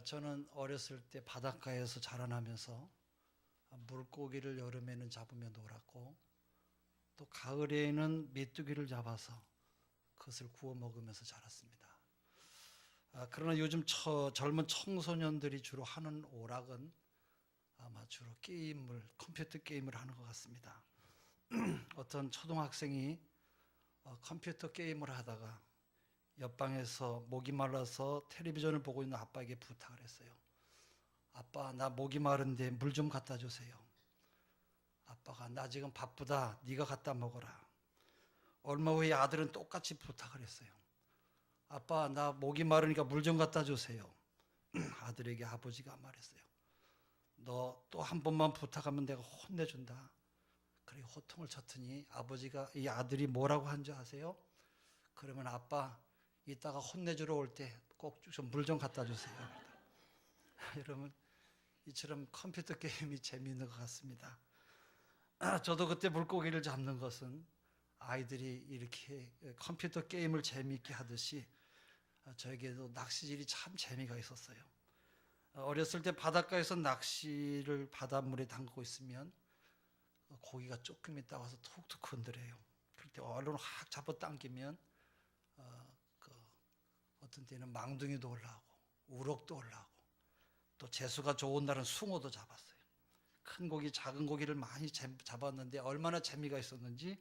아, 저는 어렸을 때 바닷가에서 자라나면서 물고기를 여름에는 잡으며 놀았고 또 가을에는 메뚜기를 잡아서 그것을 구워 먹으면서 자랐습니다. 아, 그러나 요즘 처, 젊은 청소년들이 주로 하는 오락은 아마 주로 게임을 컴퓨터 게임을 하는 것 같습니다. 어떤 초등학생이 어, 컴퓨터 게임을 하다가 옆방에서 목이 말라서 텔레비전을 보고 있는 아빠에게 부탁을 했어요. 아빠 나 목이 마른데 물 좀 갖다 주세요. 아빠가 나 지금 바쁘다. 네가 갖다 먹어라. 얼마 후에 아들은 똑같이 부탁을 했어요. 아빠 나 목이 마르니까 물 좀 갖다 주세요. 아들에게 아버지가 말했어요. 너 또 한 번만 부탁하면 내가 혼내준다. 그리고 호통을 쳤더니 아버지가 이 아들이 뭐라고 한 줄 아세요? 그러면 아빠 이따가 혼내주러 올 때 꼭 좀물좀 갖다 주세요. 여러분 이처럼 컴퓨터 게임이 재미있는 것 같습니다. 아, 저도 그때 물고기를 잡는 것은 아이들이 이렇게 컴퓨터 게임을 재미있게 하듯이 아, 저에게도 낚시질이 참 재미가 있었어요. 어, 어렸을 때 바닷가에서 낚시를 바닷물에 담그고 있으면 어, 고기가 조금 있다 와서 툭툭 건드려요. 그럴 때 얼른 확 잡아 당기면 어떤 때는 망둥이도 올라오고 우럭도 올라오고 또 재수가 좋은 날은 숭어도 잡았어요. 큰 고기, 작은 고기를 많이 재- 잡았는데 얼마나 재미가 있었는지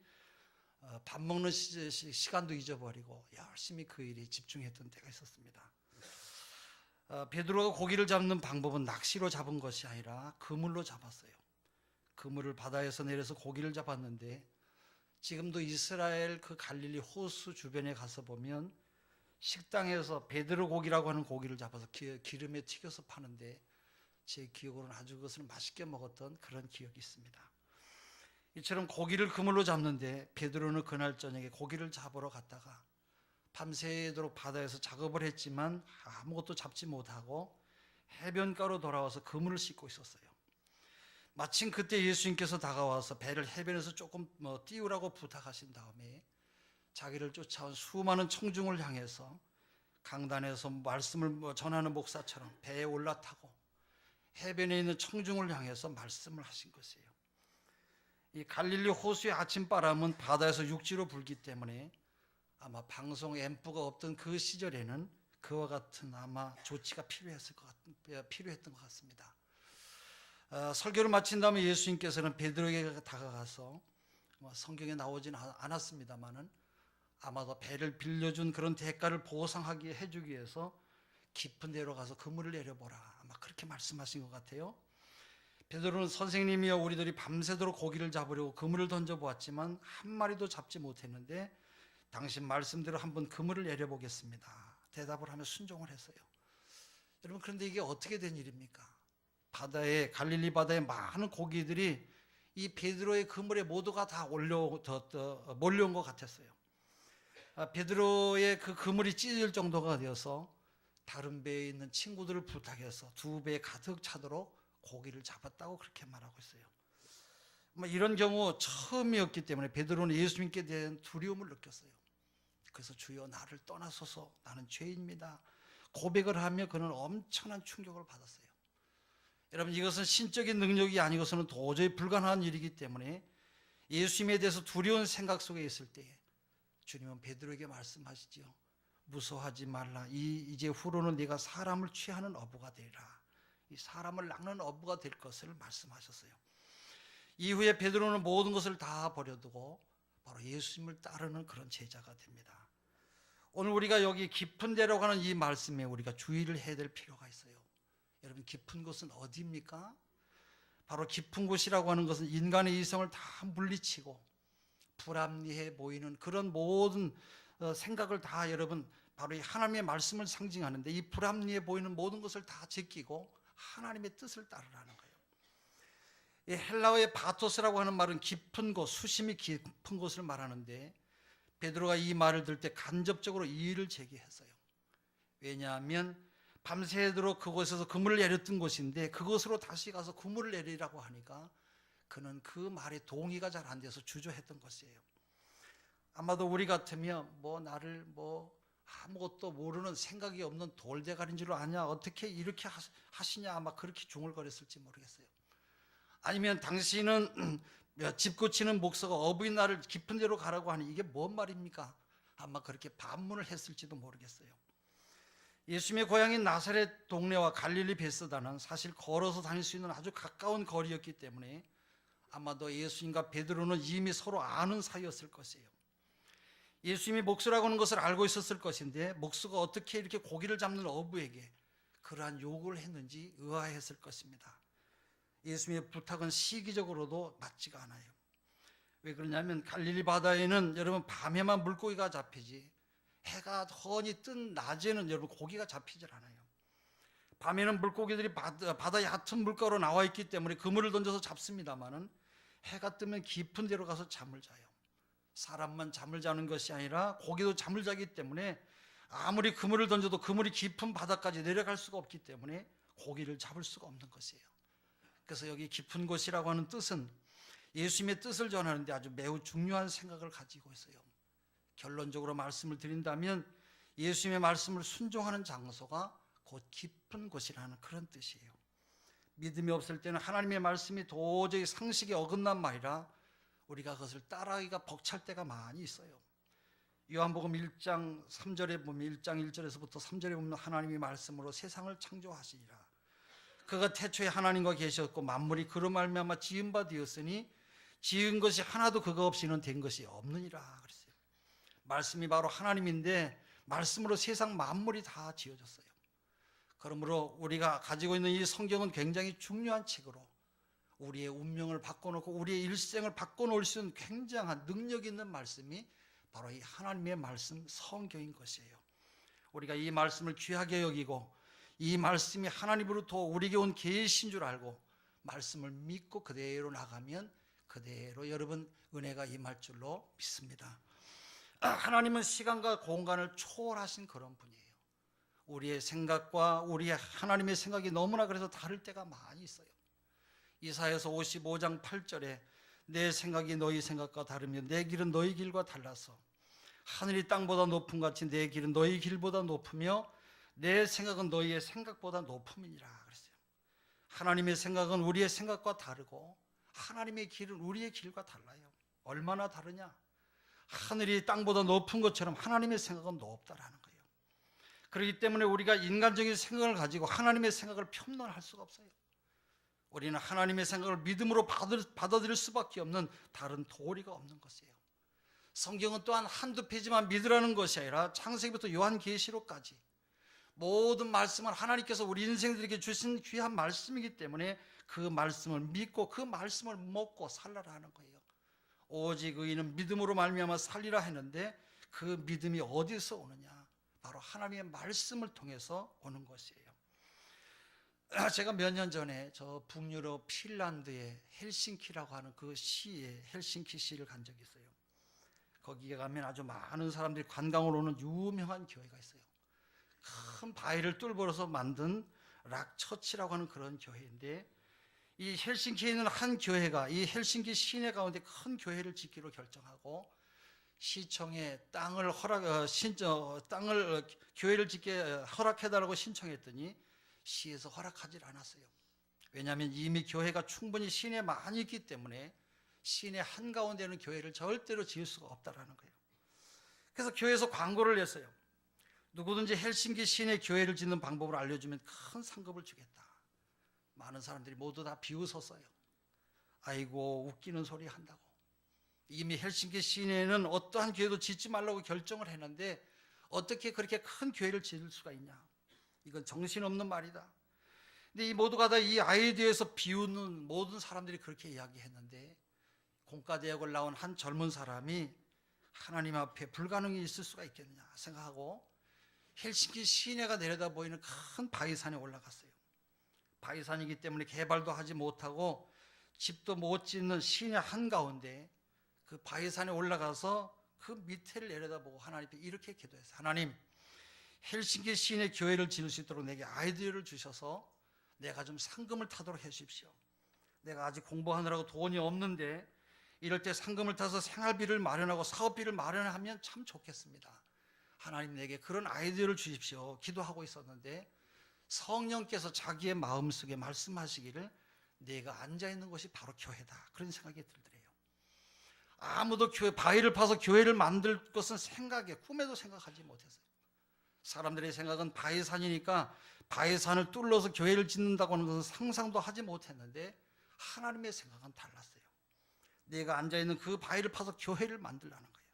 어, 밥 먹는 시, 시- 시간도 잊어버리고 열심히 그 일에 집중했던 때가 있었습니다. 어, 베드로가 고기를 잡는 방법은 낚시로 잡은 것이 아니라 그물로 잡았어요. 그물을 바다에서 내려서 고기를 잡았는데 지금도 이스라엘 그 갈릴리 호수 주변에 가서 보면 식당에서 베드로 고기라고 하는 고기를 잡아서 기, 기름에 튀겨서 파는데 제 기억으로는 아주 그것을 맛있게 먹었던 그런 기억이 있습니다. 이처럼 고기를 그물로 잡는데 베드로는 그날 저녁에 고기를 잡으러 갔다가 밤새도록 바다에서 작업을 했지만 아무것도 잡지 못하고 해변가로 돌아와서 그물을 씻고 있었어요. 마침 그때 예수님께서 다가와서 배를 해변에서 조금 뭐 띄우라고 부탁하신 다음에 자기를 쫓아온 수많은 청중을 향해서 강단에서 말씀을 뭐 전하는 목사처럼 배에 올라타고 해변에 있는 청중을 향해서 말씀을 하신 것이에요. 이 갈릴리 호수의 아침바람은 바다에서 육지로 불기 때문에 아마 방송 앰프가 없던 그 시절에는 그와 같은 아마 조치가 필요했을 것 같, 필요했던 것 같습니다. 어, 설교를 마친 다음에 예수님께서는 베드로에게 다가가서 뭐 성경에 나오지는 않- 않았습니다만은 아마도 배를 빌려준 그런 대가를 보상하게 해주기 위해서 깊은 데로 가서 그물을 내려보라 아마 그렇게 말씀하신 것 같아요. 베드로는 선생님이여 우리들이 밤새도록 고기를 잡으려고 그물을 던져 보았지만 한 마리도 잡지 못했는데 당신 말씀대로 한번 그물을 내려보겠습니다. 대답을 하며 순종을 했어요. 여러분 그런데 이게 어떻게 된 일입니까? 바다에 갈릴리 바다에 많은 고기들이 이 베드로의 그물에 모두가 다 올려 더, 더, 몰려온 것 같았어요. 아, 베드로의 그 그물이 찢을 정도가 되어서 다른 배에 있는 친구들을 부탁해서 두 배 가득 차도록 고기를 잡았다고 그렇게 말하고 있어요. 뭐 이런 경우 처음이었기 때문에 베드로는 예수님께 대한 두려움을 느꼈어요. 그래서 주여 나를 떠나소서 나는 죄인입니다. 고백을 하며 그는 엄청난 충격을 받았어요. 여러분 이것은 신적인 능력이 아니고서는 도저히 불가능한 일이기 때문에 예수님에 대해서 두려운 생각 속에 있을 때에 주님은 베드로에게 말씀하시지요. 무서워하지 말라. 이 이제 후로는 네가 사람을 취하는 어부가 되리라. 이 사람을 낚는 어부가 될 것을 말씀하셨어요. 이후에 베드로는 모든 것을 다 버려두고 바로 예수님을 따르는 그런 제자가 됩니다. 오늘 우리가 여기 깊은 데로 가는 이 말씀에 우리가 주의를 해야 될 필요가 있어요. 여러분 깊은 곳은 어디입니까? 바로 깊은 곳이라고 하는 것은 인간의 이성을 다 물리치고 불합리해 보이는 그런 모든 어, 생각을 다 여러분 바로 이 하나님의 말씀을 상징하는데 이 불합리해 보이는 모든 것을 다 제끼고 하나님의 뜻을 따르라는 거예요. 이 헬라어의 바토스라고 하는 말은 깊은 곳, 수심이 깊은 곳을 말하는데 베드로가 이 말을 들 때 간접적으로 이의를 제기했어요. 왜냐하면 밤새도록 그곳에서 그물을 내렸던 곳인데 그곳으로 다시 가서 그물을 내리라고 하니까 그는 그 말에 동의가 잘 안 돼서 주저했던 것이에요. 아마도 우리 같으면 뭐 나를 뭐 아무것도 모르는 생각이 없는 돌대가리인 줄 아냐? 어떻게 이렇게 하- 하시냐? 아마 그렇게 중얼거렸을지 모르겠어요. 아니면 당신은 집 고치는 목사가 어부인날을 깊은 데로 가라고 하니 이게 뭔 말입니까? 아마 그렇게 반문을 했을지도 모르겠어요. 예수님의 고향인 나사렛 동네와 갈릴리 베스다는 사실 걸어서 다닐 수 있는 아주 가까운 거리였기 때문에 아마도 예수님과 베드로는 이미 서로 아는 사이였을 것이에요. 예수님이 목수라고 하는 것을 알고 있었을 것인데 목수가 어떻게 이렇게 고기를 잡는 어부에게 그러한 요구를 했는지 의아했을 것입니다. 예수님의 부탁은 시기적으로도 맞지가 않아요. 왜 그러냐면 갈릴리 바다에는 여러분 밤에만 물고기가 잡히지 해가 훤히 뜬 낮에는 여러분 고기가 잡히질 않아요. 밤에는 물고기들이 바다, 바다 얕은 물가로 나와 있기 때문에 그물을 던져서 잡습니다만은 해가 뜨면 깊은 데로 가서 잠을 자요. 사람만 잠을 자는 것이 아니라 고기도 잠을 자기 때문에 아무리 그물을 던져도 그물이 깊은 바다까지 내려갈 수가 없기 때문에 고기를 잡을 수가 없는 것이에요. 그래서 여기 깊은 곳이라고 하는 뜻은 예수님의 뜻을 전하는데 아주 매우 중요한 생각을 가지고 있어요. 결론적으로 말씀을 드린다면 예수님의 말씀을 순종하는 장소가 곧 깊은 곳이라는 그런 뜻이에요. 믿음이 없을 때는 하나님의 말씀이 도저히 상식에 어긋난 말이라 우리가 그것을 따라하기가 벅찰 때가 많이 있어요. 요한복음 1장 3절에 보면 1장 1절에서부터 3절에 보면 하나님의 말씀으로 세상을 창조하시니라. 그가 태초에 하나님과 계셨고 만물이 그로 말미암아 지은 바 되었으니 지은 것이 하나도 그거 없이는 된 것이 없느니라 그랬어요. 말씀이 바로 하나님인데 말씀으로 세상 만물이 다 지어졌어요. 그러므로 우리가 가지고 있는 이 성경은 굉장히 중요한 책으로 우리의 운명을 바꿔놓고 우리의 일생을 바꿔놓을 수 있는 굉장한 능력 있는 말씀이 바로 이 하나님의 말씀 성경인 것이에요. 우리가 이 말씀을 귀하게 여기고 이 말씀이 하나님으로부터 우리에게 온 계신 줄 알고 말씀을 믿고 그대로 나가면 그대로 여러분 은혜가 임할 줄로 믿습니다. 아, 하나님은 시간과 공간을 초월하신 그런 분이에요. 우리의 생각과 우리의 하나님의 생각이 너무나 그래서 다를 때가 많이 있어요. 이사야서 55장 8절에 내 생각이 너희 생각과 다르며 내 길은 너희 길과 달라서 하늘이 땅보다 높음 같이 내 길은 너희 길보다 높으며 내 생각은 너희의 생각보다 높음이니라 그랬어요. 하나님의 생각은 우리의 생각과 다르고 하나님의 길은 우리의 길과 달라요. 얼마나 다르냐? 하늘이 땅보다 높은 것처럼 하나님의 생각은 높다라는. 그렇기 때문에 우리가 인간적인 생각을 가지고 하나님의 생각을 편론할 수가 없어요. 우리는 하나님의 생각을 믿음으로 받아들일 수밖에 없는 다른 도리가 없는 것이에요. 성경은 또한 한두 페이지만 믿으라는 것이 아니라 창세기부터 요한계시록까지 모든 말씀은 하나님께서 우리 인생들에게 주신 귀한 말씀이기 때문에 그 말씀을 믿고 그 말씀을 먹고 살라라 하는 거예요. 오직 의인은 믿음으로 말미암아 살리라 했는데 그 믿음이 어디서 오느냐? 바로 하나님의 말씀을 통해서 오는 것이에요. 아, 제가 몇 년 전에 저 북유럽 핀란드의 헬싱키라고 하는 그 시에 헬싱키 시를 간 적이 있어요. 거기에 가면 아주 많은 사람들이 관광을 오는 유명한 교회가 있어요. 큰 바위를 뚫어서 만든 락처치라고 하는 그런 교회인데 이 헬싱키에 있는 한 교회가 이 헬싱키 시내 가운데 큰 교회를 짓기로 결정하고 시청에 땅을 허락 어, 신청 땅을 어, 교회를 짓게 허락해달라고 신청했더니 시에서 허락하지 않았어요. 왜냐하면 이미 교회가 충분히 시내에 많이 있기 때문에 시내 한 가운데는 교회를 절대로 지을 수가 없다라는 거예요. 그래서 교회에서 광고를 냈어요. 누구든지 헬싱키 시내 교회를 짓는 방법을 알려주면 큰 상급을 주겠다. 많은 사람들이 모두 다 비웃었어요. 아이고 웃기는 소리 한다고. 이미 헬싱키 시내에는 어떠한 교회도 짓지 말라고 결정을 했는데 어떻게 그렇게 큰 교회를 지을 수가 있냐? 이건 정신없는 말이다. 근데 이 모두가 다 이 아이디어에서 비웃는 모든 사람들이 그렇게 이야기했는데 공과대학을 나온 한 젊은 사람이 하나님 앞에 불가능이 있을 수가 있겠느냐 생각하고 헬싱키 시내가 내려다 보이는 큰 바위산에 올라갔어요. 바위산이기 때문에 개발도 하지 못하고 집도 못 짓는 시내 한가운데 그 바위산에 올라가서 그 밑에를 내려다보고 하나님께 이렇게 기도했어요. 하나님, 헬싱키 시내 교회를 지을 수 있도록 내게 아이디어를 주셔서 내가 좀 상금을 타도록 해 주십시오. 내가 아직 공부하느라고 돈이 없는데 이럴 때 상금을 타서 생활비를 마련하고 사업비를 마련하면 참 좋겠습니다. 하나님 내게 그런 아이디어를 주십시오. 기도하고 있었는데 성령께서 자기의 마음속에 말씀하시기를 내가 앉아 있는 곳이 바로 교회다. 그런 생각이 들더래요. 아무도 교회 바위를 파서 교회를 만들 것은 생각에 꿈에도 생각하지 못했어요. 사람들의 생각은 바위산이니까 바위산을 뚫러서 교회를 짓는다고 하는 것은 상상도 하지 못했는데 하나님의 생각은 달랐어요. 내가 앉아 있는 그 바위를 파서 교회를 만들라는 거예요.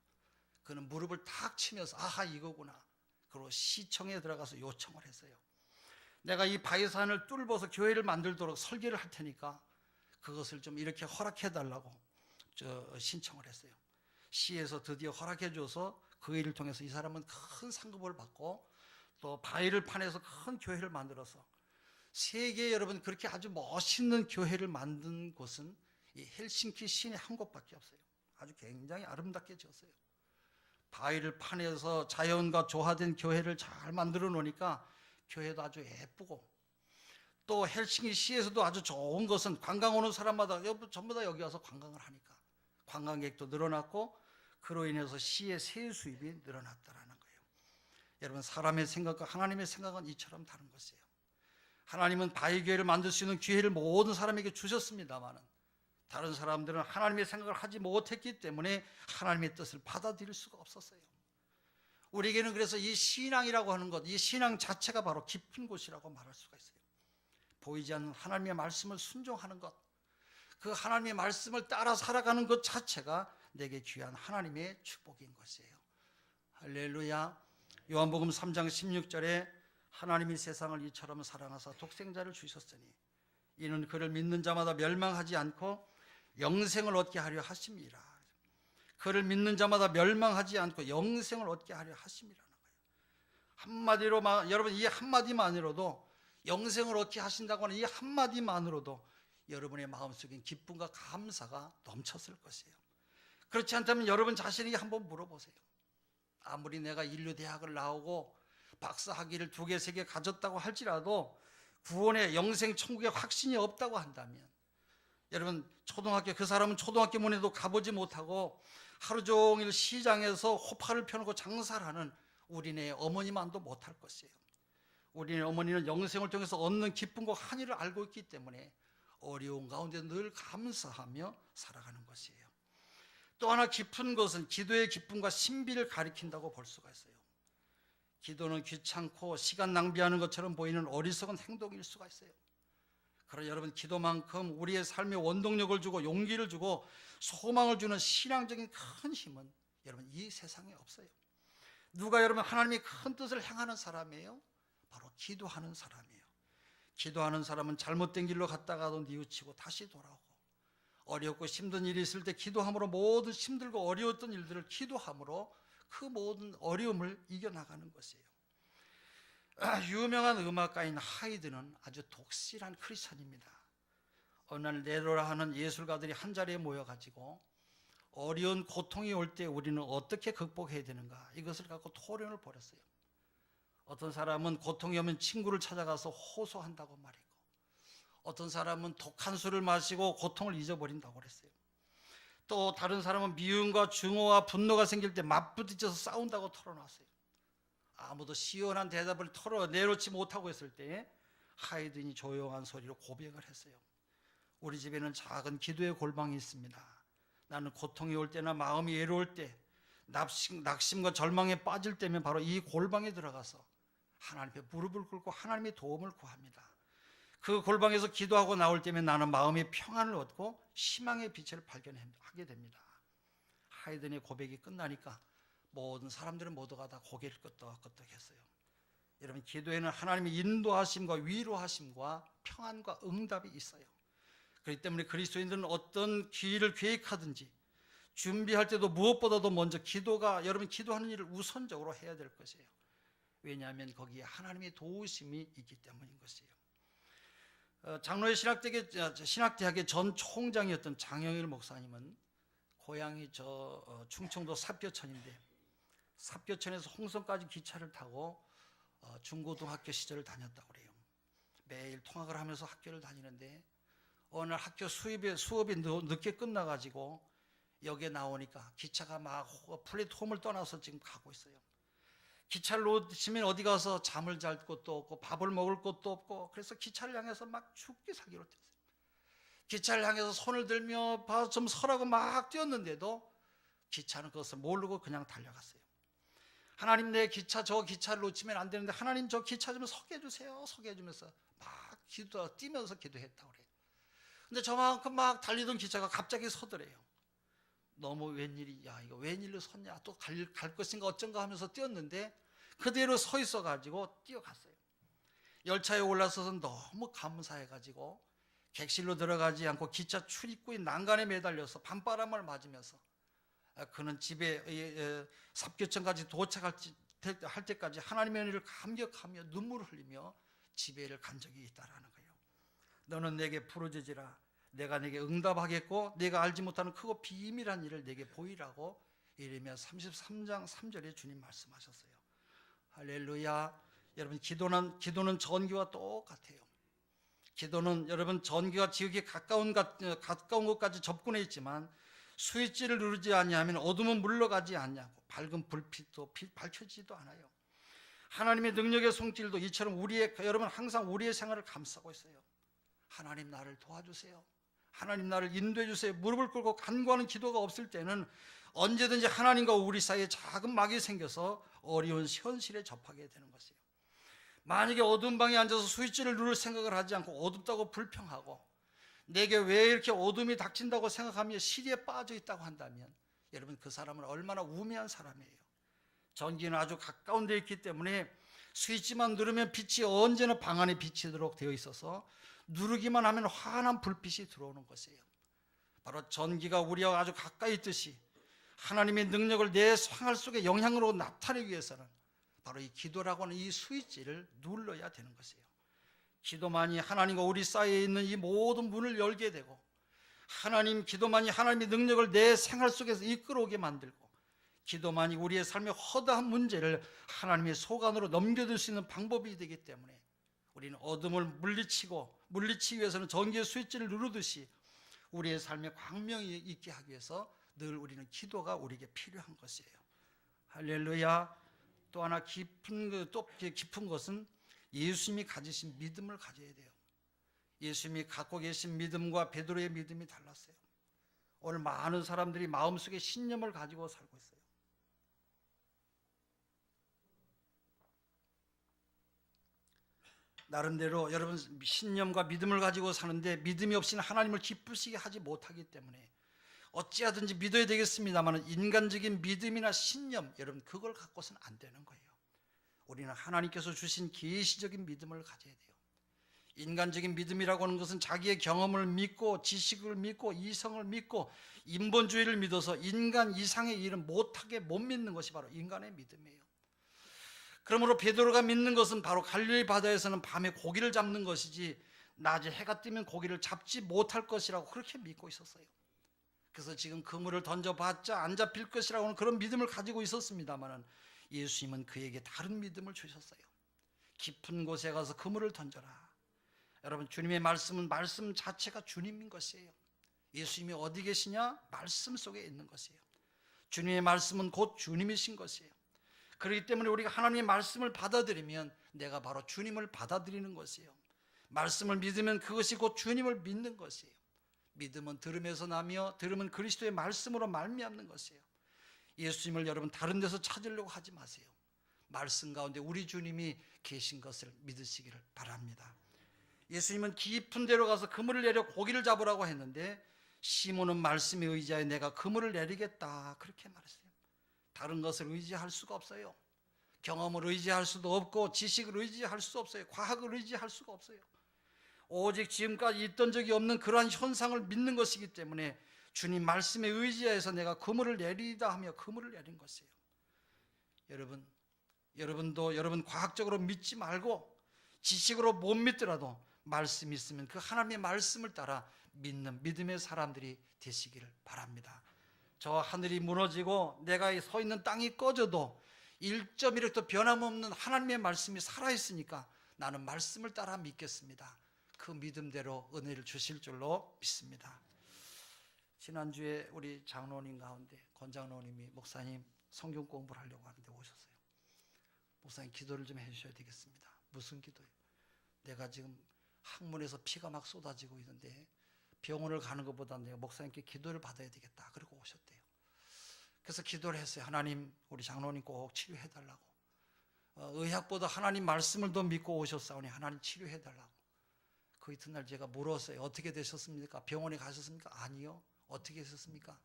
그는 무릎을 탁 치면서 아하 이거구나. 그리고 시청에 들어가서 요청을 했어요. 내가 이 바위산을 뚫어서 교회를 만들도록 설계를 할 테니까 그것을 좀 이렇게 허락해 달라고 저 신청을 했어요. 시에서 드디어 허락해 줘서 그 일을 통해서 이 사람은 큰 상급을 받고 또 바위를 파내서 큰 교회를 만들어서 세계 여러분 그렇게 아주 멋있는 교회를 만든 곳은 이 헬싱키 시내 한 곳밖에 없어요. 아주 굉장히 아름답게 지었어요. 바위를 파내서 자연과 조화된 교회를 잘 만들어 놓으니까 교회도 아주 예쁘고 또 헬싱키 시에서도 아주 좋은 것은 관광 오는 사람마다 전부 다 여기 와서 관광을 하니까 관광객도 늘어났고 그로 인해서 시의 세 수입이 늘어났다라는 거예요. 여러분 사람의 생각과 하나님의 생각은 이처럼 다른 것이에요. 하나님은 바위 교회를 만들 수 있는 기회를 모든 사람에게 주셨습니다만은 다른 사람들은 하나님의 생각을 하지 못했기 때문에 하나님의 뜻을 받아들일 수가 없었어요. 우리에게는 그래서 이 신앙이라고 하는 것, 이 신앙 자체가 바로 깊은 곳이라고 말할 수가 있어요. 보이지 않는 하나님의 말씀을 순종하는 것, 그 하나님의 말씀을 따라 살아가는 것 자체가 내게 귀한 하나님의 축복인 것이에요. 할렐루야. 요한복음 3장 16절에 하나님이 세상을 이처럼 사랑하사 독생자를 주셨으니 이는 그를 믿는 자마다 멸망하지 않고 영생을 얻게 하려 하심이라. 그를 믿는 자마다 멸망하지 않고 영생을 얻게 하려 하심이라는 거예요. 한마디로 마- 여러분 이 한마디만으로도 영생을 얻게 하신다고 하는 이 한마디만으로도 여러분의 마음속엔 기쁨과 감사가 넘쳤을 것이에요. 그렇지 않다면 여러분 자신에게 한번 물어보세요. 아무리 내가 인류 대학을 나오고 박사 학위를 두 개, 세 개 가졌다고 할지라도 구원의 영생 천국의 확신이 없다고 한다면 여러분 초등학교 그 사람은 초등학교 문에도 가보지 못하고 하루 종일 시장에서 호파를 펴놓고 장사를 하는 우리네 어머니만도 못할 것이에요. 우리네 어머니는 영생을 통해서 얻는 기쁨과 한의를 알고 있기 때문에 어려운 가운데 늘 감사하며 살아가는 것이에요. 또 하나 깊은 것은 기도의 기쁨과 신비를 가리킨다고 볼 수가 있어요. 기도는 귀찮고 시간 낭비하는 것처럼 보이는 어리석은 행동일 수가 있어요. 그러나 여러분 기도만큼 우리의 삶에 원동력을 주고 용기를 주고 소망을 주는 신앙적인 큰 힘은 여러분 이 세상에 없어요. 누가 여러분 하나님의 큰 뜻을 행하는 사람이에요? 바로 기도하는 사람이에요. 기도하는 사람은 잘못된 길로 갔다가도 뉘우치고 다시 돌아오고 어렵고 힘든 일이 있을 때 기도함으로 모든 힘들고 어려웠던 일들을 기도함으로 그 모든 어려움을 이겨나가는 것이에요. 아, 유명한 음악가인 하이드는 아주 독실한 크리스천입니다. 어느 날 네로라 하는 예술가들이 한 자리에 모여가지고 어려운 고통이 올 때 우리는 어떻게 극복해야 되는가 이것을 갖고 토론을 벌였어요. 어떤 사람은 고통이 오면 친구를 찾아가서 호소한다고 말했고 어떤 사람은 독한 술을 마시고 고통을 잊어버린다고 그랬어요. 또 다른 사람은 미움과 증오와 분노가 생길 때 맞부딪혀서 싸운다고 털어놨어요. 아무도 시원한 대답을 털어 내놓지 못하고 있을 때 하이든이 조용한 소리로 고백을 했어요. 우리 집에는 작은 기도의 골방이 있습니다. 나는 고통이 올 때나 마음이 외로울 때 낙심, 낙심과 절망에 빠질 때면 바로 이 골방에 들어가서 하나님께 무릎을 꿇고 하나님의 도움을 구합니다. 그 골방에서 기도하고 나올 때면 나는 마음의 평안을 얻고 희망의 빛을 발견하게 됩니다. 하이든의 고백이 끝나니까 모든 사람들은 모두가 다 고개를 끄덕끄덕 했어요. 여러분 기도에는 하나님의 인도하심과 위로하심과 평안과 응답이 있어요. 그렇기 때문에 그리스도인들은 어떤 기회를 계획하든지 준비할 때도 무엇보다도 먼저 기도가 여러분 기도하는 일을 우선적으로 해야 될 것이에요. 왜냐하면 거기에 하나님의 도우심이 있기 때문인 것이에요. 어, 장로의 신학대학의, 신학대학의 전 총장이었던 장영일 목사님은 고향이 저 어, 충청도 삽교천인데 삽교천에서 홍성까지 기차를 타고 어, 중고등학교 시절을 다녔다고 그래요. 매일 통학을 하면서 학교를 다니는데 어느 날 학교 수입이 수업이 늦- 늦게 끝나가지고 역에 나오니까 기차가 막 호- 플랫폼을 떠나서 지금 가고 있어요. 기차를 놓치면 어디 가서 잠을 잘 곳도 없고 밥을 먹을 곳도 없고 그래서 기차를 향해서 막 죽기 살기로 뛰었어요. 기차를 향해서 손을 들며 봐좀 서라고 막 뛰었는데도 기차는 그것을 모르고 그냥 달려갔어요. 하나님 내 기차 저 기차를 놓치면 안 되는데 하나님 저 기차 좀 서게 해주세요. 서게 해주면서 막 기도 뛰면서 기도했다 그래요. 근데 저만큼 막 달리던 기차가 갑자기 서더래요. 너무 웬일이 야 이거 웬일로 섰냐 또 갈 갈 것인가 어쩐가 하면서 뛰었는데 그대로 서 있어 가지고 뛰어갔어요. 열차에 올라서서 너무 감사해 가지고 객실로 들어가지 않고 기차 출입구의 난간에 매달려서 밤바람을 맞으면서 아, 그는 집에 삽교천까지 도착할 때까지 하나님의 은혜를 감격하며 눈물을 흘리며 집에를 간 적이 있다라는 거예요. 너는 내게 부르짖으라 내가 내게 응답하겠고 내가 알지 못하는 크고 비밀한 일을 내게 보이라고 이르며 33장 3절에 주님 말씀하셨어요. 할렐루야. 여러분 기도는 기도는 전기와 똑같아요. 기도는 여러분 전기와 지극히 가까운 가- 가까운 곳까지 접근해 있지만 스위치를 누르지 아니하면 어둠은 물러가지 않냐고 밝은 불빛도 빛- 밝혀지지도 않아요. 하나님의 능력의 손길도 이처럼 우리의 여러분 항상 우리의 생활을 감싸고 있어요. 하나님 나를 도와주세요. 하나님 나를 인도해 주세요. 무릎을 꿇고 간구하는 기도가 없을 때는 언제든지 하나님과 우리 사이에 작은 막이 생겨서 어려운 현실에 접하게 되는 것이에요. 만약에 어두운 방에 앉아서 스위치를 누를 생각을 하지 않고 어둡다고 불평하고 내게 왜 이렇게 어둠이 닥친다고 생각하며 시리에 빠져 있다고 한다면 여러분 그 사람은 얼마나 우매한 사람이에요. 전기는 아주 가까운 데 있기 때문에 스위치만 누르면 빛이 언제나 방 안에 비치도록 되어 있어서 누르기만 하면 환한 불빛이 들어오는 것이에요. 바로 전기가 우리와 아주 가까이 있듯이 하나님의 능력을 내 생활 속에 영향으로 나타내기 위해서는 바로 이 기도라고 하는 이 스위치를 눌러야 되는 것이에요. 기도만이 하나님과 우리 사이에 있는 이 모든 문을 열게 되고 하나님 기도만이 하나님의 능력을 내 생활 속에서 이끌어오게 만들고 기도만이 우리의 삶의 허다한 문제를 하나님의 소관으로 넘겨줄 수 있는 방법이 되기 때문에 우리는 어둠을 물리치고 물리치기 위해서는 전기의 스위치를 누르듯이 우리의 삶에 광명이 있게 하기 위해서 늘 우리는 기도가 우리에게 필요한 것이에요. 할렐루야. 또 하나 깊은 그또 깊은 것은 예수님이 가지신 믿음을 가져야 돼요. 예수님이 갖고 계신 믿음과 베드로의 믿음이 달랐어요. 오늘 많은 사람들이 마음속에 신념을 가지고 살고 있어요. 나름대로 여러분 신념과 믿음을 가지고 사는데 믿음이 없이는 하나님을 기쁘시게 하지 못하기 때문에 어찌하든지 믿어야 되겠습니다만 인간적인 믿음이나 신념 여러분 그걸 갖고서는 안 되는 거예요. 우리는 하나님께서 주신 계시적인 믿음을 가져야 돼요. 인간적인 믿음이라고 하는 것은 자기의 경험을 믿고 지식을 믿고 이성을 믿고 인본주의를 믿어서 인간 이상의 일은 못하게 못 믿는 것이 바로 인간의 믿음이에요. 그러므로 베드로가 믿는 것은 바로 갈릴리 바다에서는 밤에 고기를 잡는 것이지 낮에 해가 뜨면 고기를 잡지 못할 것이라고 그렇게 믿고 있었어요. 그래서 지금 그물을 던져봤자 안 잡힐 것이라고 하는 그런 믿음을 가지고 있었습니다만은 예수님은 그에게 다른 믿음을 주셨어요. 깊은 곳에 가서 그물을 던져라. 여러분 주님의 말씀은 말씀 자체가 주님인 것이에요. 예수님이 어디 계시냐? 말씀 속에 있는 것이에요. 주님의 말씀은 곧 주님이신 것이에요. 그렇기 때문에 우리가 하나님의 말씀을 받아들이면 내가 바로 주님을 받아들이는 것이에요. 말씀을 믿으면 그것이 곧 주님을 믿는 것이에요. 믿음은 들음에서 나며 들음은 그리스도의 말씀으로 말미암는 것이에요. 예수님을 여러분 다른 데서 찾으려고 하지 마세요. 말씀 가운데 우리 주님이 계신 것을 믿으시기를 바랍니다. 예수님은 깊은 데로 가서 그물을 내려 고기를 잡으라고 했는데 시몬은 말씀에 의지하여 내가 그물을 내리겠다 그렇게 말했어요. 다른 것을 의지할 수가 없어요. 경험을 의지할 수도 없고 지식을 의지할 수 없어요. 과학을 의지할 수가 없어요. 오직 지금까지 있던 적이 없는 그러한 현상을 믿는 것이기 때문에 주님 말씀에 의지해서 내가 그물을 내리다 하며 그물을 내린 것이에요. 여러분, 여러분도 여러분 과학적으로 믿지 말고 지식으로 못 믿더라도 말씀이 있으면 그 하나님의 말씀을 따라 믿는 믿음의 사람들이 되시기를 바랍니다. 저 하늘이 무너지고 내가 서 있는 땅이 꺼져도 1.1획도 변함없는 하나님의 말씀이 살아있으니까 나는 말씀을 따라 믿겠습니다. 그 믿음대로 은혜를 주실 줄로 믿습니다. 지난주에 우리 장로님 가운데 권 장로님이 목사님 성경 공부를 하려고 하는데 오셨어요. 목사님 기도를 좀 해주셔야 되겠습니다. 무슨 기도요? 내가 지금 항문에서 피가 막 쏟아지고 있는데 병원을 가는 것보다 내가 목사님께 기도를 받아야 되겠다. 그러고 오셨대요. 그래서 기도를 했어요. 하나님, 우리 장로님 꼭 치료해 달라고. 어, 의학보다 하나님 말씀을 더 믿고 오셨사오니 하나님 치료해 달라고. 그 이튿날 제가 물었어요. 어떻게 되셨습니까? 병원에 가셨습니까? 아니요. 어떻게 하셨습니까?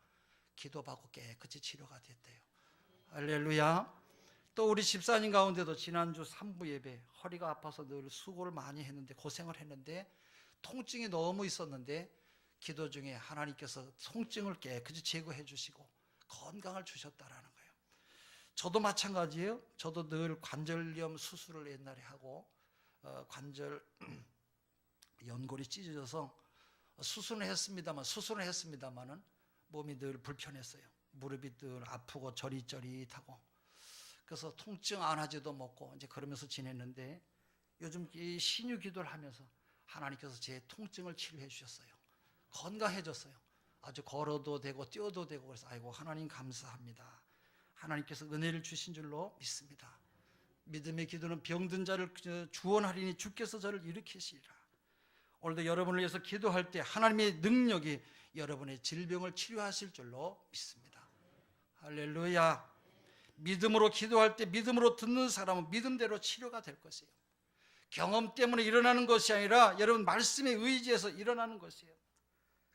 기도받고 깨끗이 치료가 됐대요. 할렐루야. 또 우리 집사님 가운데도 지난주 3부 예배 허리가 아파서 늘 수고를 많이 했는데 고생을 했는데 통증이 너무 있었는데 기도 중에 하나님께서 통증을 깨끗이 제거해 주시고 건강을 주셨다라는 거예요. 저도 마찬가지예요. 저도 늘 관절염 수술을 옛날에 하고 어, 관절 연골이 찢어져서 수술을 했습니다만 수술을 했습니다만은 몸이 늘 불편했어요. 무릎이 늘 아프고 저릿저릿하고 그래서 통증 안 하지도 먹고 이제 그러면서 지냈는데 요즘 이 신유 기도를 하면서 하나님께서 제 통증을 치료해 주셨어요. 건강해졌어요. 아주 걸어도 되고 뛰어도 되고 그래서 아이고 하나님 감사합니다. 하나님께서 은혜를 주신 줄로 믿습니다. 믿음의 기도는 병든 자를 주원하리니 주께서 저를 일으키시리라. 오늘도 여러분을 위해서 기도할 때 하나님의 능력이 여러분의 질병을 치료하실 줄로 믿습니다. 할렐루야. 믿음으로 기도할 때 믿음으로 듣는 사람은 믿음대로 치료가 될 것이에요. 경험 때문에 일어나는 것이 아니라 여러분 말씀에 의지해서 일어나는 것이에요.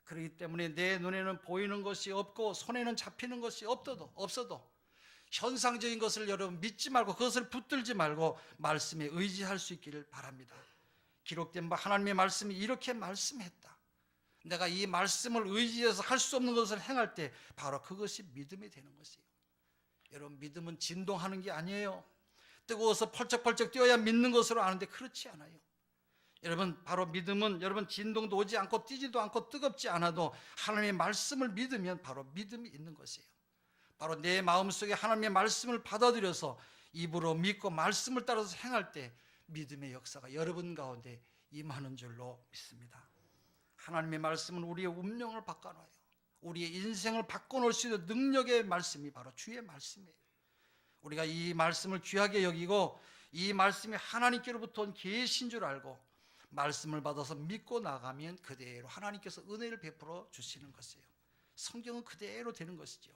그렇기 때문에 내 눈에는 보이는 것이 없고 손에는 잡히는 것이 없어도 없어도 현상적인 것을 여러분 믿지 말고 그것을 붙들지 말고 말씀에 의지할 수 있기를 바랍니다. 기록된 바 하나님의 말씀이 이렇게 말씀했다. 내가 이 말씀을 의지해서 할 수 없는 것을 행할 때 바로 그것이 믿음이 되는 것이에요. 여러분 믿음은 진동하는 게 아니에요. 뜨거워서 펄쩍펄쩍 뛰어야 믿는 것으로 아는데 그렇지 않아요. 여러분 바로 믿음은 여러분 진동도 오지 않고 뛰지도 않고 뜨겁지 않아도 하나님의 말씀을 믿으면 바로 믿음이 있는 것이에요. 바로 내 마음속에 하나님의 말씀을 받아들여서 입으로 믿고 말씀을 따라서 행할 때 믿음의 역사가 여러분 가운데 임하는 줄로 믿습니다. 하나님의 말씀은 우리의 운명을 바꿔놔요. 우리의 인생을 바꿔놓을 수 있는 능력의 말씀이 바로 주의 말씀이에요. 우리가 이 말씀을 귀하게 여기고 이 말씀이 하나님께로부터 온 계신 줄 알고 말씀을 받아서 믿고 나가면 그대로 하나님께서 은혜를 베풀어 주시는 것이에요. 성경은 그대로 되는 것이죠.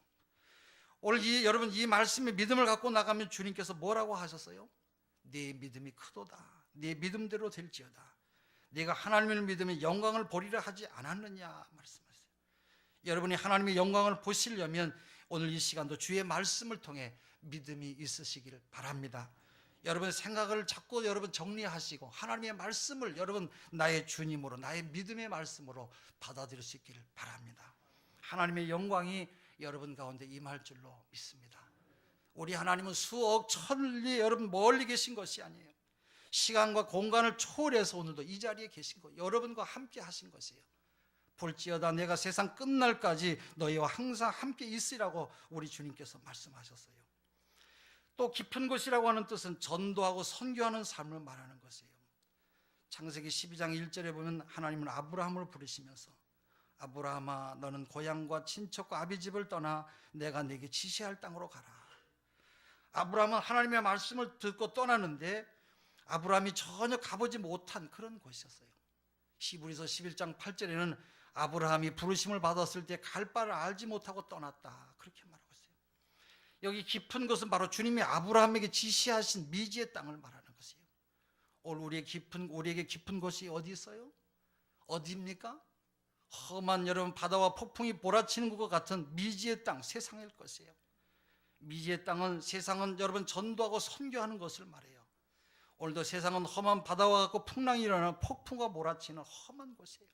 오늘 이 여러분 이 말씀의 믿음을 갖고 나가면 주님께서 뭐라고 하셨어요? 네 믿음이 크도다. 네 믿음대로 될지어다. 네가 하나님을 믿으면 영광을 보리라 하지 않았느냐 말씀하세요. 여러분이 하나님의 영광을 보시려면 오늘 이 시간도 주의 말씀을 통해 믿음이 있으시기를 바랍니다. 여러분 생각을 자꾸 여러분 정리하시고 하나님의 말씀을 여러분 나의 주님으로 나의 믿음의 말씀으로 받아들일 수 있기를 바랍니다. 하나님의 영광이 여러분 가운데 임할 줄로 믿습니다. 우리 하나님은 수억 천리 여러분 멀리 계신 것이 아니에요. 시간과 공간을 초월해서 오늘도 이 자리에 계신 거 여러분과 함께 하신 것이에요. 볼지어다 내가 세상 끝날까지 너희와 항상 함께 있으라고 우리 주님께서 말씀하셨어요. 또 깊은 곳이라고 하는 뜻은 전도하고 선교하는 삶을 말하는 것이에요. 창세기 12장 1절에 보면 하나님은 아브라함을 부르시면서 아브라함아 너는 고향과 친척과 아비 집을 떠나 내가 내게 지시할 땅으로 가라. 아브라함은 하나님의 말씀을 듣고 떠나는데 아브라함이 전혀 가보지 못한 그런 곳이었어요. 히브리서 11장 8절에는 아브라함이 부르심을 받았을 때 갈 바를 알지 못하고 떠났다. 그렇게 말하고 있어요. 여기 깊은 것은 바로 주님이 아브라함에게 지시하신 미지의 땅을 말하는 것이에요. 오늘 우리의 깊은 우리에게 깊은 곳이 어디 있어요? 어디입니까? 험한 여러분 바다와 폭풍이 몰아치는 것 같은 미지의 땅 세상일 것이에요. 미지의 땅은 세상은 여러분 전도하고 선교하는 것을 말해요. 오늘도 세상은 험한 바다와 같고 풍랑이 일어나는 폭풍과 몰아치는 험한 곳이에요.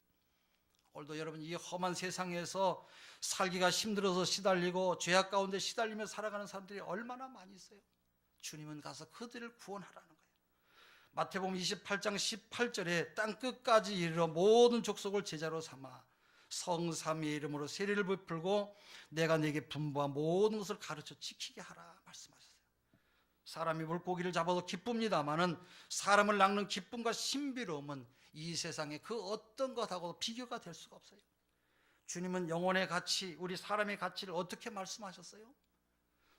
오늘도 여러분 이 험한 세상에서 살기가 힘들어서 시달리고 죄악 가운데 시달리며 살아가는 사람들이 얼마나 많이 있어요. 주님은 가서 그들을 구원하라는 거예요. 마태복음 28장 18절에 땅 끝까지 이르러 모든 족속을 제자로 삼아 성삼위의 이름으로 세례를 베풀고 내가 내게 분부한 모든 것을 가르쳐 지키게 하라 말씀하셨어요. 사람이 물고기를 잡아도 기쁩니다마는 사람을 낚는 기쁨과 신비로움은 이 세상의 그 어떤 것하고도 비교가 될 수가 없어요. 주님은 영혼의 가치, 우리 사람의 가치를 어떻게 말씀하셨어요?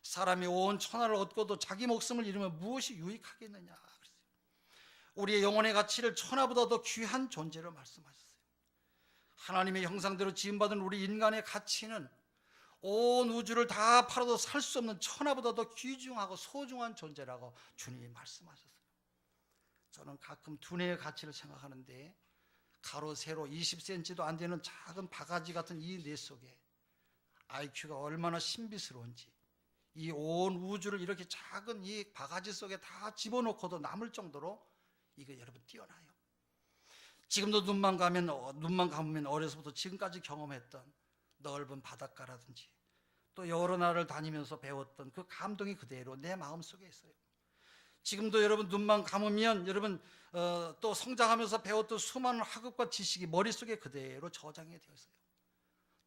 사람이 온 천하를 얻고도 자기 목숨을 잃으면 무엇이 유익하겠느냐. 우리의 영혼의 가치를 천하보다 더 귀한 존재로 말씀하셨어요. 하나님의 형상대로 지음받은 우리 인간의 가치는 온 우주를 다 팔아도 살 수 없는 천하보다 더 귀중하고 소중한 존재라고 주님이 말씀하셨어요. 저는 가끔 두뇌의 가치를 생각하는데 가로 세로 20cm도 안 되는 작은 바가지 같은 이 뇌 속에 IQ가 얼마나 신비스러운지 이 온 우주를 이렇게 작은 이 바가지 속에 다 집어넣고도 남을 정도로 이거 여러분 뛰어나요. 지금도 눈만 가면 어, 눈만 감으면 어려서부터 지금까지 경험했던 넓은 바닷가라든지 또 여러 나라를 다니면서 배웠던 그 감동이 그대로 내 마음 속에 있어요. 지금도 여러분 눈만 감으면 여러분 어, 또 성장하면서 배웠던 수많은 학업과 지식이 머릿속에 그대로 저장이 되어 있어요.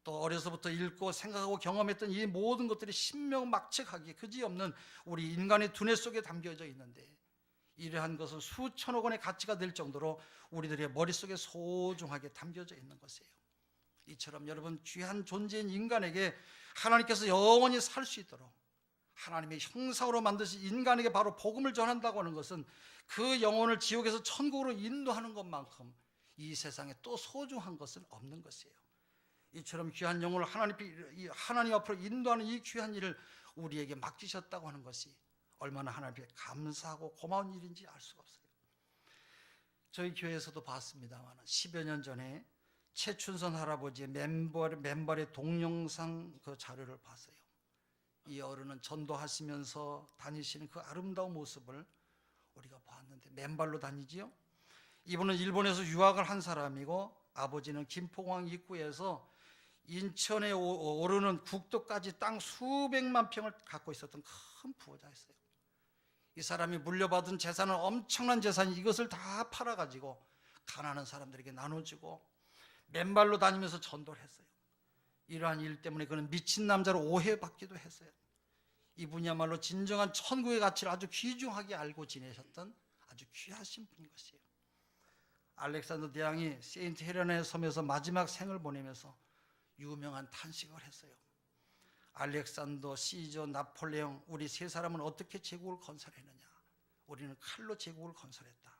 또 어려서부터 읽고 생각하고 경험했던 이 모든 것들이 신명막측하기에 그지없는 우리 인간의 두뇌 속에 담겨져 있는데 이러한 것은 수천억 원의 가치가 될 정도로 우리들의 머릿속에 소중하게 담겨져 있는 것이에요. 이처럼 여러분 귀한 존재인 인간에게 하나님께서 영원히 살 수 있도록 하나님의 형상으로 만드신 인간에게 바로 복음을 전한다고 하는 것은 그 영혼을 지옥에서 천국으로 인도하는 것만큼 이 세상에 또 소중한 것은 없는 것이에요. 이처럼 귀한 영혼을 하나님, 하나님 앞으로 인도하는 이 귀한 일을 우리에게 맡기셨다고 하는 것이 얼마나 하나님께 감사하고 고마운 일인지 알 수가 없어요. 저희 교회에서도 봤습니다만 10여 년 전에 최춘선 할아버지의 맨발, 맨발의 동영상 그 자료를 봤어요. 이 어른은 전도하시면서 다니시는 그 아름다운 모습을 우리가 봤는데 맨발로 다니지요. 이분은 일본에서 유학을 한 사람이고 아버지는 김포공항 입구에서 인천에 오- 오르는 국도까지 땅 수백만 평을 갖고 있었던 큰 부자였어요. 이 사람이 물려받은 재산은 엄청난 재산이 이것을 다 팔아가지고 가난한 사람들에게 나눠주고 맨발로 다니면서 전도를 했어요. 이러한 일 때문에 그는 미친 남자로 오해받기도 했어요. 이분이야말로 진정한 천국의 가치를 아주 귀중하게 알고 지내셨던 아주 귀하신 분인 것이에요. 알렉산더 대왕이 세인트 헬레나의 섬에서 마지막 생을 보내면서 유명한 탄식을 했어요. 알렉산더, 시저, 나폴레옹 우리 세 사람은 어떻게 제국을 건설했느냐? 우리는 칼로 제국을 건설했다.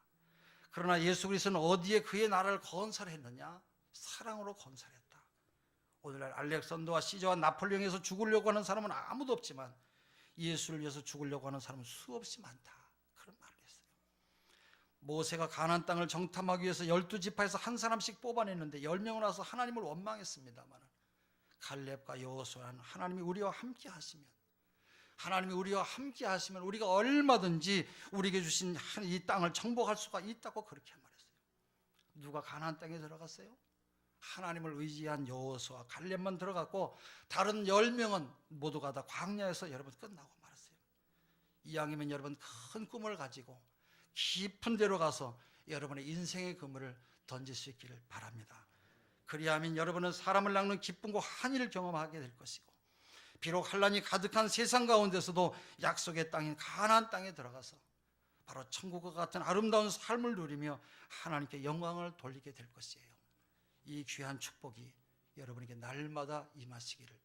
그러나 예수 그리스도는 어디에 그의 나라를 건설했느냐? 사랑으로 건설했다. 오늘날 알렉산더와 시저와 나폴레옹에서 죽으려고 하는 사람은 아무도 없지만 예수를 위해서 죽으려고 하는 사람은 수없이 많다. 그런 말을 했어요. 모세가 가나안 땅을 정탐하기 위해서 열두 지파에서 한 사람씩 뽑아냈는데 열 명을 와서 하나님을 원망했습니다만 갈렙과 여호수아는 하나님이 우리와 함께 하시면 하나님이 우리와 함께 하시면 우리가 얼마든지 우리에게 주신 이 땅을 정복할 수가 있다고 그렇게 말했어요. 누가 가나안 땅에 들어갔어요? 하나님을 의지한 여호수아 갈렙만 들어갔고 다른 열 명은 모두가 다 광야에서 여러분 끝나고 말았어요. 이왕이면 여러분 큰 꿈을 가지고 깊은 데로 가서 여러분의 인생의 그물을 던질 수 있기를 바랍니다. 그리하면 여러분은 사람을 낚는 기쁨과 한의를 경험하게 될 것이고 비록 환란이 가득한 세상 가운데서도 약속의 땅인 가나안 땅에 들어가서 바로 천국과 같은 아름다운 삶을 누리며 하나님께 영광을 돌리게 될 것이에요. 이 귀한 축복이 여러분에게 날마다 임하시기를.